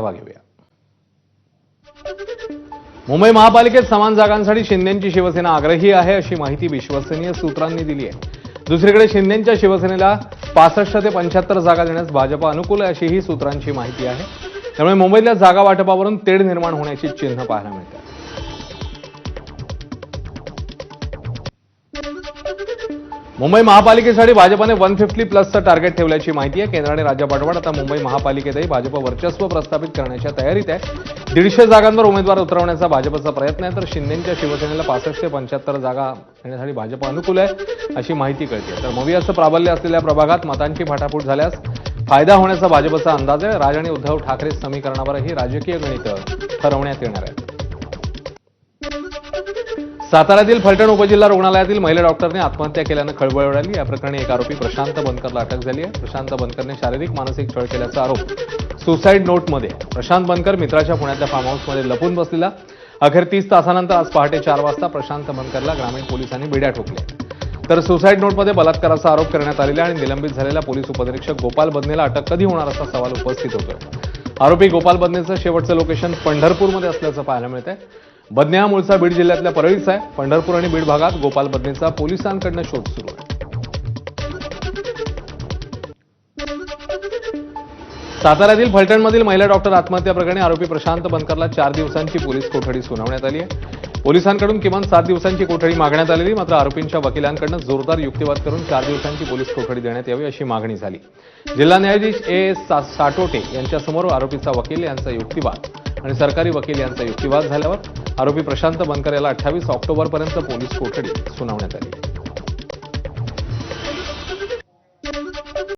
आढावा घेऊया. मुंबई महापालिकेत समान जागांसाठी शिंदेची शिवसेना आग्रही आहे अशी माहिती विश्वसनीय सूत्रांनी दिली आहे. दुसरीकडे शिंदेच्या शिवसेनेला पासष्ट ते पंच्याहत्तर जागा देण्यास भाजपा अनुकूल आहे अशीही सूत्रांची माहिती आहे. त्यामुळे मुंबईतल्या जागा वाटपावरून तेढ निर्माण होण्याची चिन्ह पाहायला मिळतात. मुंबई महापालिकेसाठी भाजपने वन फिफ्टी प्लसचं टार्गेट ठेवल्याची माहिती आहे. केंद्राने आणि आता मुंबई महापालिकेतही भाजप वर्चस्व प्रस्थापित करण्याच्या तयारीत आहे. दीडशे जागांवर उमेदवार उतरवण्याचा भाजपचा प्रयत्न आहे तर शिंदेच्या शिवसेनेला पासष्ट ते पंच्याहत्तर जागा देण्यासाठी भाजप अनुकूल आहे अशी माहिती कळते. तर मवियाचं प्राबल्य असलेल्या प्रभागात मतांची फाटाफूट झाल्यास फायदा होण्याचा भाजपचा अंदाज आहे. राज आणि उद्धव ठाकरे समीकरणावरही राजकीय गणितं ठरवण्यात येणार आहेत. साताऱ्यातील फलटण उपजिल्हा रुग्णालयातील महिला डॉक्टरने आत्महत्या केल्यानं खळबळ उडाली या प्रकरणी एक आरोपी प्रशांत बनकरला अटक झाली आहे. प्रशांत बनकरने शारीरिक मानसिक छळ केल्याचा आरोप सुसाईड नोटमध्ये. प्रशांत बनकर मित्राच्या पुण्यातल्या फार्म हाऊसमध्ये लपून बसलेला. अखेर तीस तासानंतर आज पहाटे चार वाजता प्रशांत बनकरला ग्रामीण पोलिसांनी बिड्या ठोकल्या. तर सुसाईड नोटमध्ये बलात्काराचा आरोप करण्यात आलेला आणि निलंबित झालेला पोलीस उपनिरीक्षक गोपाल बदनेला अटक कधी होणार असा सवाल उपस्थित होतोय. आरोपी गोपाल बदनेचं शेवटचं लोकेशन पंढरपूरमध्ये असल्याचं पाहायला मिळत आहे बदने हा मूळचा बीड जिल्ह्यातल्या परळीचा आहे. पंढरपूर आणि बीड भागात गोपाल बदनेचा पोलिसांकडनं शोध सुरू आहे. साताऱ्यातील फलटणमधील महिला डॉक्टर आत्महत्या प्रकरणी आरोपी प्रशांत बनकरला चार दिवसांची पोलीस कोठडी सुनावण्यात आली आहे. पोलिसांकडून किमान सात दिवसांची कोठडी मागण्यात आलेली मात्र आरोपींच्या वकिलांकडनं जोरदार युक्तिवाद करून चार दिवसांची पोलीस कोठडी देण्यात यावी अशी मागणी झाली. जिल्हा न्यायाधीश ए एस साटोटे यांच्यासमोर आरोपीचा वकील यांचा युक्तिवाद. आणि सरकारी वकील यांचा युक्तिवाद झाल्यावर आरोपी प्रशांत बनकर याला अठ्ठावीस ऑक्टोबरपर्यंत पोलीस कोठडी सुनावण्यात आली.